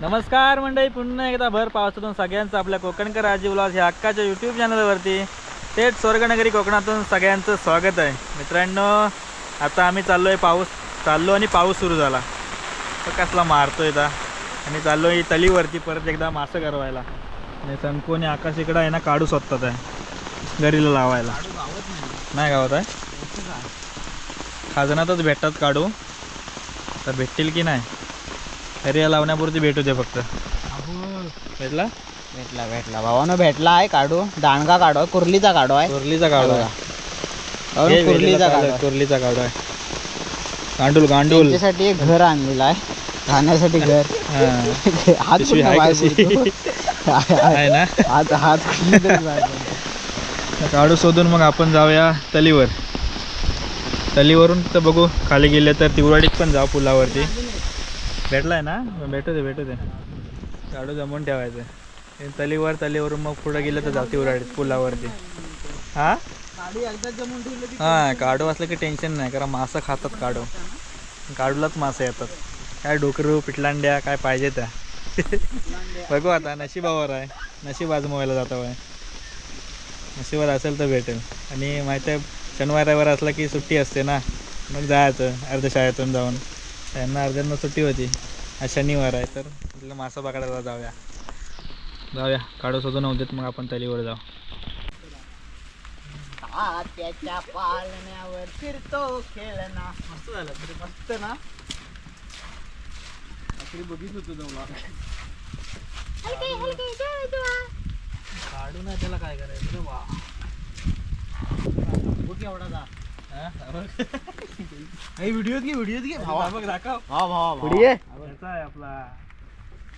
नमस्कार मंडळी पुन्हा एकदा भर पावसातून सगळ्यांचं आपल्या कोकणकर राजी उल्हास ह्या हक्काच्या यूट्यूब चॅनलवरती थेट स्वर्गनगरी कोकणातून सगळ्यांचं स्वागत आहे. मित्रांनो आता आम्ही चाललो आहे पाऊस चाललो आणि पाऊस सुरू झाला. तर कसला मारतोय दा. आणि चाललो आहे तलीवरती परत एकदा मासं गरवायला आणि संकू आणि आकाश इकडं आहे ना काढू स्वतःच आहे. गरीला लावायला. नाही गावत आहे? खाजनातच भेटतात काढू. तर भेटतील की नाही? तरी या लावण्यापुरती भेटू दे फक्त. भेटला? भेटला भेटला. भावानं भेटला आहे काढू. दांडगा काढू. आहे कुर्लीचा काढू आहे. कुर्लीचा काढू आहे. कुर्लीचा काढू कुर्लीचा काढू आहे. गांडूल गांडूल त्यांच्यासाठी एक घर आणलेलं आहे. राहण्यासाठी घर. हात आहे ना? हात हात. काढू शोधून मग आपण जाऊया तलीवर. तलीवरून तर बघू खाली गेले तर तिवराडीत पण जाऊ पुलावरती. भेटलाय ना? भेटू दे भेटू दे. काढू जमवून ठेवायचं. तलीवर तलीवरून मग पुढे गेलं तर जाते उराडीत पुलावरती. हा? हा काढू असलं की टेन्शन नाही कारण मासं खातात काढू. काढूलाच मासे येतात. काय डोकरू पिटलांड्या काय पाहिजे त्या. बघू आता नशिबावर आहे. नशीब आजमवायला जातो आहे नशिबात असेल तर भेटेल. आणि माहिती आहे शनिवार रविवार असला की सुट्टी असते ना. मग जायचं अर्धशाळेतून शाळेतून जाऊन. त्यांना अर्ध्यांना सुट्टी होती. आज शनिवार आहे तर म्हटलं मासा पकडायला जाऊया. जाऊया. काढू शोधून नव्हते मग आपण तलीवर जाऊ. त्याच्या पालण्यावर फिरतो खेळना मस्त झालं तरी मस्त ना? रात्री बघित होतो जवळ काढू ना त्याला काय करायचं रे वा. बघ एवढा जा. हा? बघ. व्हिडिओ घे व्हिडिओ घे. हा, बघ दाखव. भावा भावा पुढे ये. याचा आहे आपला.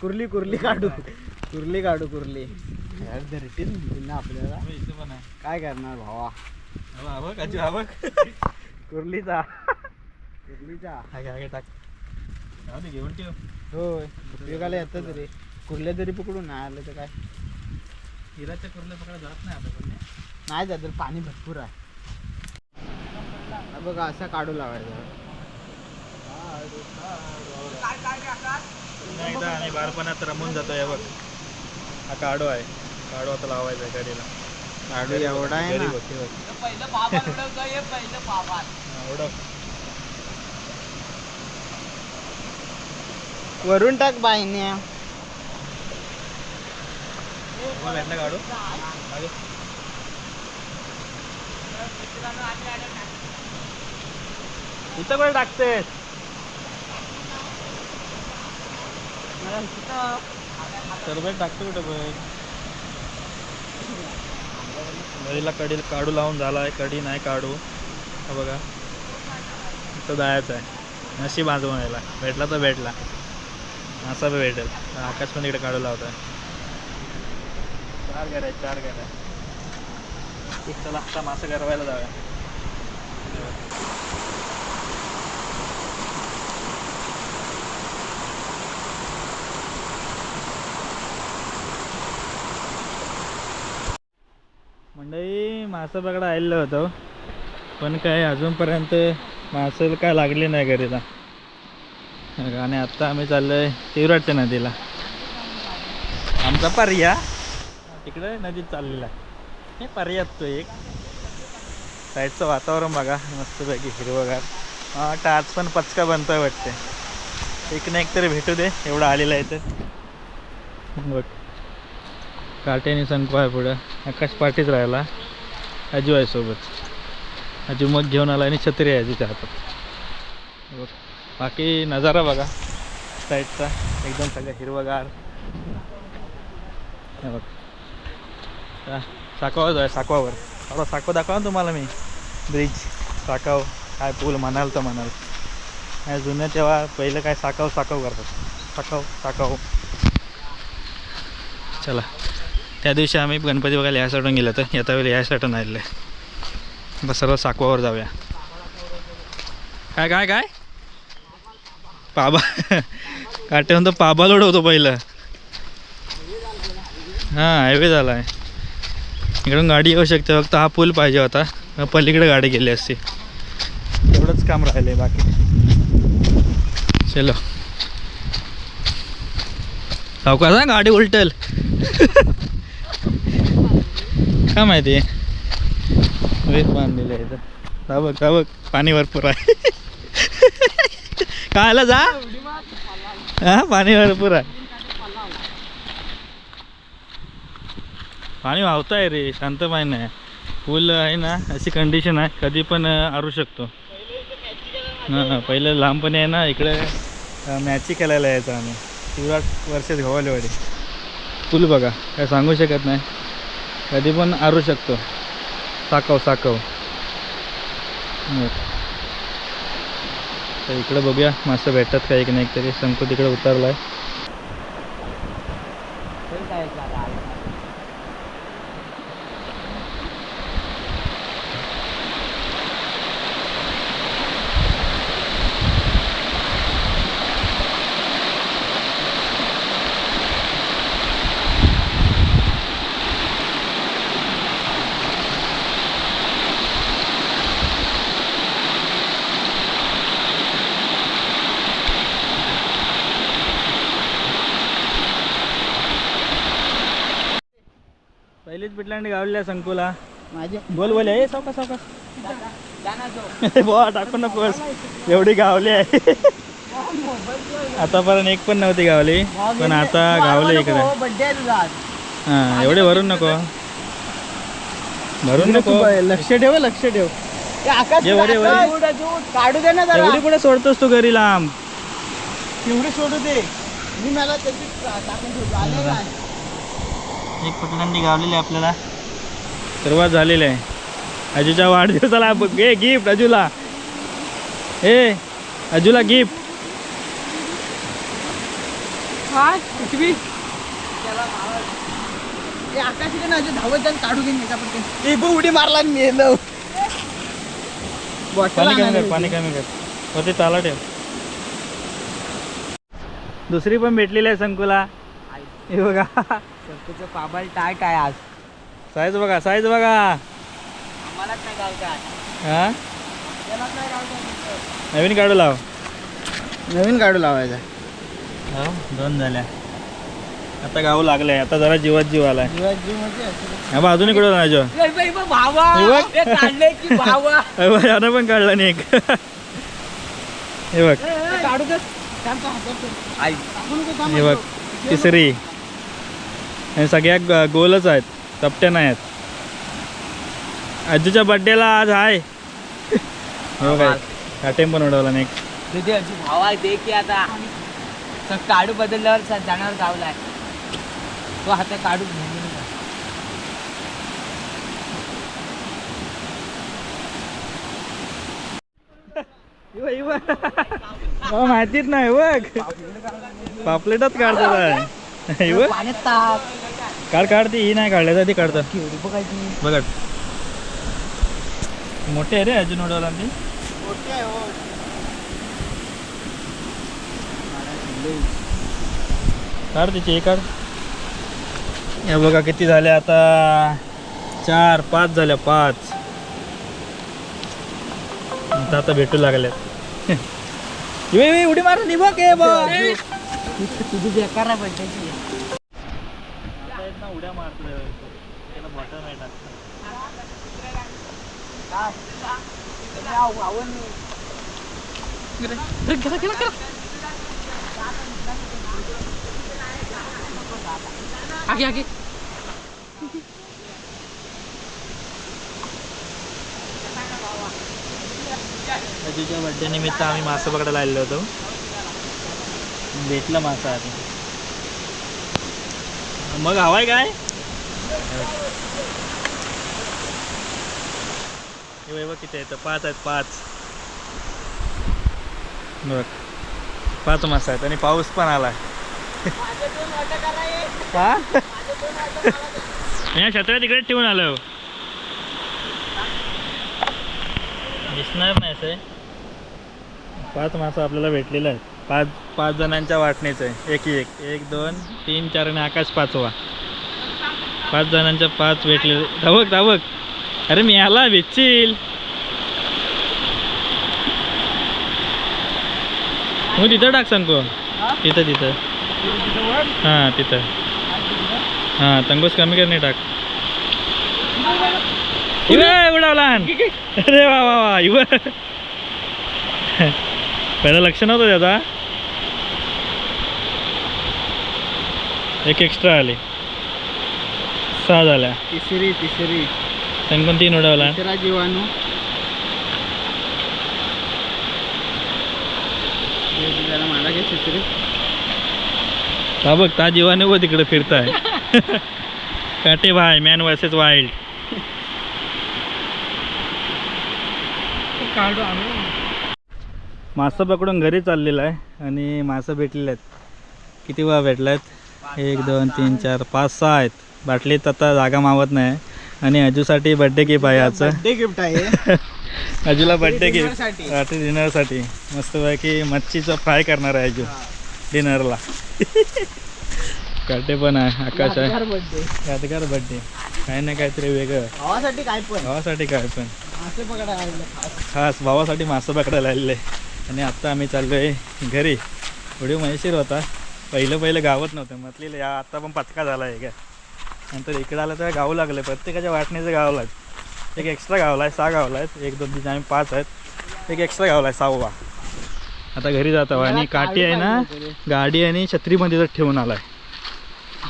कुर्ली कुर्ली काढू. कुर्ली काढू कुर्ली. ना आपल्याला. हा, इथे पण आहे. काय करणार भावा? हा, हा बघ हा कुर्लीचा. कुर्लीचा. हा घ्या घे टाक. जाऊ दे घेऊन ठेव. होय उपयोगाला येतं तरी कुर्ल्या तरी पकडून नाही आलं तर काय? हिराच्या कुर्ल्या पकडा जात नाही आता पण नाही जात तर पाणी भरपूर आहे. हा बघा असा काढू लावायचा पुन्हा एकदा आणि बारपणात रमून जातोय बघ. हा काढो आहे. काढो आता लावायचा आहे गाडीला. काढू एवढा आहे घरी ना. बघ, हे बघ. हा. वरून टाक बाईने. भेटला काढू. मागे. इथं पण टाकतेस सरबेट टाकतो कुठं पण कडी काढू लावून झाला आहे कडी नाही काढू हा बघा इथं जायचं आहे नशीब आजमायला भेटला तर भेटला असा बी भेटेल आकाश पण इकडे काढू लावतोय चार घर आहे चार घर आहे चला आता मासं गरवायला जाऊया मंडळी मासं पकडा आलेलं होतं. पण काय अजूनपर्यंत मासे काय लागले नाही घरीला आणि आत्ता आम्ही चाललोय तिवराटच्या नदीला. आमचा पर्या तिकडे नदीत चाललेला. आहे हे पर्यात तो एक. साईडचं वातावरण बघा मस्तपैकी हिरवगार. हा वाटतं आज पण पचका बनतोय वाटते. एक ना एक तरी भेटू दे एवढं आलेलं आहे तर बघ. काट्याने संपवाय पुढं. आकाश पाठीच राहिला. अजू आहे सोबत. अजू मग घेऊन आला आणि छत्री आहे आजूच्या हातात. बघ बाकी नजारा बघा. साईडचा एकदम सगळं हिरवगार. बघ. त्या आहे साकवावर. थोडा साकवा दाखवा ना तुम्हाला मी. ब्रिज साकाव. काय पूल म्हणाल तर म्हणाल. काय जुन्या तेव्हा पहिलं काय साकाव साखव करतात. साकाव साकाव. चला. त्या दिवशी आम्ही गणपती बघायला या साईडून गेलो तर येता वेळी या साईडून आलेलं आहे. बस सर्व साकवावर जाऊया. काय काय काय? पाबा. काटे म्हणतो पाबा लोड होतो पहिलं. हां हायवे झाला आहे इकडून गाडी येऊ शकते. फक्त हा पूल पाहिजे होता. पलीकडे गाडी गेली असती. एवढंच काम राहिलं आहे बाकी. चलो. सावकाश गाडी उलटेल. काय माहिती? वेग बांधलेलं आहे का बघ का बघ. पाणी भरपूर आहे. कायला जा? हा पाणी भरपूर आहे. पाणी वाहत आहे रे शांत पाणी नाही पूल आहे ना अशी कंडिशन आहे. कधी पण आरू शकतो. हां पहिलं लहानपणी आहे ना इकडे मॅची खेळायला यायचं आम्ही. विराट वर्षात गव्हालेवाडी पूल बघा काय सांगू शकत नाही. कधी पण आरू शकतो. साकव साकव. तर इकडं बघूया मासे भेटतात का एक नाही तरी. शंकू तिकडे उतरला आहे पिटलांडी गावलेल्या संकुला. माझे बोल बोल ए सावका सावका. बुवा टाकू नकोस एवढी गावली आहे. आतापर्यंत एक पण नव्हती गावली पण आता गावले इकडे. हा एवढे भरून नको. भरून नको. ब- लक्ष ठेव लक्ष ठेव. काढू दे ना एवढी कुठे सोडतोस तू घरी लांब? एवढी सोडू दे. मी मला त्याची टाकून ठेवतो. एक पटलंडी गावलेली आहे आपल्याला. सुरुवात झालेली आहे. अजूच्या वाढदिवसाला घे गिफ्ट अजूला. ए अजूला गिफ्ट आकाश ना धावत जाऊन काढू घेईन एका पटकन ए बघ उडी मारला आणि मेलं पाणी कमी कर पाणी कमी कर. होते ताला ठेव. दुसरी पण भेटलेली आहे संकुला. हे बघा. तुझं पाबाल टाट आहे आज. साईज बघा साईज बघा. आम्हालाच नाही गाव काय हा नवीन काढू लाव. नवीन काढू लावायचा. हो दोन झाल्या. आता गाव लागलाय आता जरा जीवात जीव आलाय. हा बा अजूनही कुठं नाही जो हे बघ. यानं पण काढला नाही एक. हे बघ. काढू दे. हे बघ तिसरी. आणि सगळ्या ग- गोलच आहेत. चपट्या नाही आहेत. आजूच्या बड्डेला आज आहे हो काय? काटेम पण उडवला नाही तुझे अजून भाव आहे दे की आता तर काढू बदलल्यावर जाणार गावलाय तो आता काढू. मला माहितीच नाही बघ. पापलेटच काढतात आहे. हे पाण्यात टाक काढ काढ ती ही नाही काढल्या ती काढतात केवढी बघायची बघा मोठे आहे रे अजून उडवला ती काढ तिची हे काढ हे बघा किती झाले आता चार पाच झाल्या पाच आता आता भेटू लागल्यात उडी मारून निभा के तुझी बेकार आहे बड्डेची उड्या मारतोय त्याला बॉटल नाही टाकत. आगे आगे. अजूच्या बड्डे निमित्त आम्ही मासा पकडायला आलेलो होतो. भेटला मासा आता मग हवाय काय? बघ किती आहेत पाच आहेत पाच. बघ. पाच मासा आहेत आणि पाऊस पण आलाय. हा या छत्र्या तिकडे ठेवून आलो. दिसणार नाही असं. पाच मासा आपल्याला भेटलेला आहे पाच पाच जणांच्या वाटणीचं आहे. एक एक. एक दोन तीन चार आणि आकाश पाचवा. पाच जणांच्या पाच भेटले. धावक धावक. अरे मी आला भेटशील. मग तिथं टाक सांगतो. तिथं तिथं. हां तिथं. हां तंगूस कमी कर टाक. इव उडावला अरे वा वा वा इव पहिलं लक्ष नव्हतं त्याचा एक एक्स्ट्रा आली. सहा झाल्या. तिसरी तिसरी. तंगून तीन उडवला. तिसरा जीवाणू. मला तिसरी. हा बघ ता जीवाने व तिकडे फिरताय. काटे भाई मॅन वर्सेस वाईल्ड काढू आम्ही. मासं पकडून घरी चाललेलं आहे आणि मासं भेटलेले आहेत. किती वेळा भेटले आहेत एक दोन तीन चार पाच सहा आहेत. बाटलीत आता जागा मावत नाही. आणि अजूसाठी बड्डे गिफ्ट आहे याचं. बर्थडे गिफ्ट आहे. अजूला बड्डे गिफ्ट डिनरसाठी. रात्री डिनरसाठी मस्तपैकी मच्छीचं फ्राय करणार आहे अजू डिनरला काटे पण आहे आकाश आहे. बर्थडे यादगार बड्डे काही ना काहीतरी वेगळं. भावासाठी काय पण. भावासाठी काय पण. असे पकडायला लागलं खास. खास भावासाठी मासं पकडायला आलेले. आणि आत्ता आम्ही चाललो आहे घरी. व्हिडिओ मजेशीर होता. पहिलं पहिलं गावत नव्हतं. म्हटलेलं या आत्ता पण पचका झाला आहे काय नंतर इकडे आलं तर गाव लागले. प्रत्येकाच्या वाटणीचं गावला आहे एक एक्स्ट्रा गावला आहे सहा गावला आहेत एक दोन तीन आम्ही पाच आहेत. एक एक्स्ट्रा गावला आहे सहावा. आता घरी जातो आणि काठी आहे ना गाडी आणि छत्रीमध्ये तर ठेवून आलाय.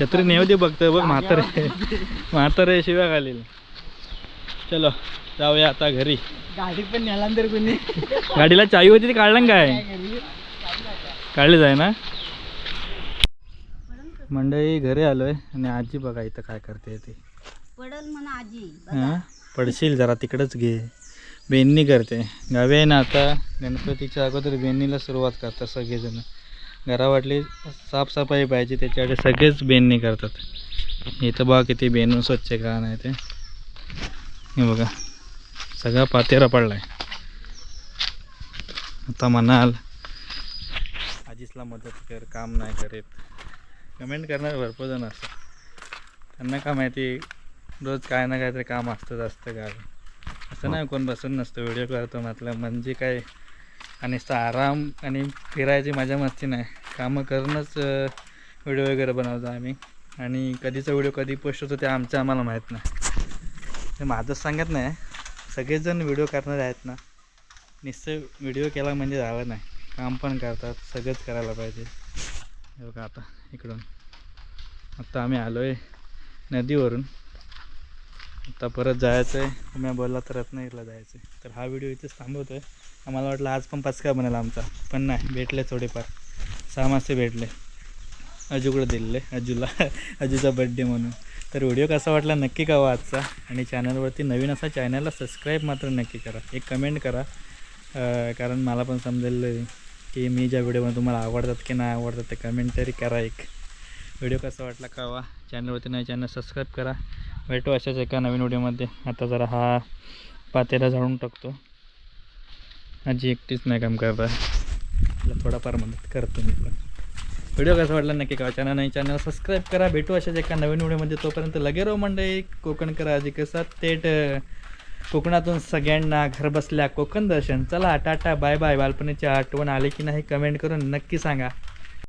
छत्री नेऊ दे बघतोय बघ म्हातारे. म्हातारे शिव्या घालील चलो जाऊया आता घरी. गाडी पण कोणी. गाडीला चावी होती ती काढलं ना काय? काढली जाय ना? मंडळी घरी आलोय आणि आजी बघा इथं काय करते ते. पडल म्हणा आजी हां? पडशील जरा तिकडंच घे. बेननी करते. गावी आहे ना आता गणपतीच्या अगोदर बेननीला सुरुवात करतात सगळेजण. घरावाटली साफसफाई पाहिजे त्याच्यासाठी सगळेच बेननी करतात. इथं बघा किती बेनून स्वच्छ का नाही ते. हे बघा सगळा पातेरा पडलाय. आता म्हणाल आजीसला मदत कर काम नाही करीत. कमेंट करणार भरपूर जण असतात. त्यांना का माहिती रोज काय ना काहीतरी काम असतंच असतं गावी असं नाही कोण बसून नसतं. व्हिडिओ करतो म्हटलं म्हणजे काय? आणि नुसतं आराम आणि फिरायची मजा मस्ती नाही. कामं करूनच व्हिडिओ वगैरे बनवतो आम्ही. आणि कधीचा व्हिडिओ कधी पोस्ट होतो ते आमचं आम्हाला माहीत नाही. ते माझंच सांगत नाही. सगळेजण व्हिडिओ करणारे आहेत ना. नुसतं व्हिडिओ केला म्हणजे झालं नाही. काम पण करतात सगळंच करायला पाहिजे. हे बघा आता इकडून. आता आम्ही आलो आहे नदीवरून. आता परत जायचं आहे तुम्ही बोलला तर रत्नागिरीला जायचं आहे तर हा व्हिडिओ इथेच थांबवतो आहे आम्हाला वाटलं आज पण पचका बनेल आमचा. पण नाही भेटले थोडेफार. सहा मासे भेटले. अजूकडे दिलेले अजूला अजूचा बड्डे म्हणून. तर व्हिडिओ कसा वाटला नक्की कवा आजचा. आणि चॅनलवरती नवीन असा चॅनलला सबस्क्राईब मात्र नक्की करा. एक कमेंट करा. कारण मला पण समजेल की मी ज्या व्हिडिओमध्ये तुम्हाला आवडतात की नाही आवडतात ते कमेंट तरी करा एक. व्हिडिओ कसा वाटला कळवा चॅनलवरती नाही चॅनल सबस्क्राईब करा. भेटू अशाच एका नवीन व्हिडिओमध्ये. आता जरा हा पातेला झाडून टाकतो. आजी एकटीच नाही काम करता तिला थोडाफार मदत करतो मी पण. व्हिडिओ कसा वाटला नक्की कळवा. चॅनल नाही चॅनल सबस्क्राईब करा. भेटू अशाच एका नवीन व्हिडिओमध्ये. तोपर्यंत लगे राहू मंडळी. कोकण करा आजी कसा थेट कोकणातून सगळ्यांना घरबसल्या कोकण दर्शन. चला टाटा बाय बाय. बालपणीची आठवण आली की नाही कमेंट करून नक्की सांगा.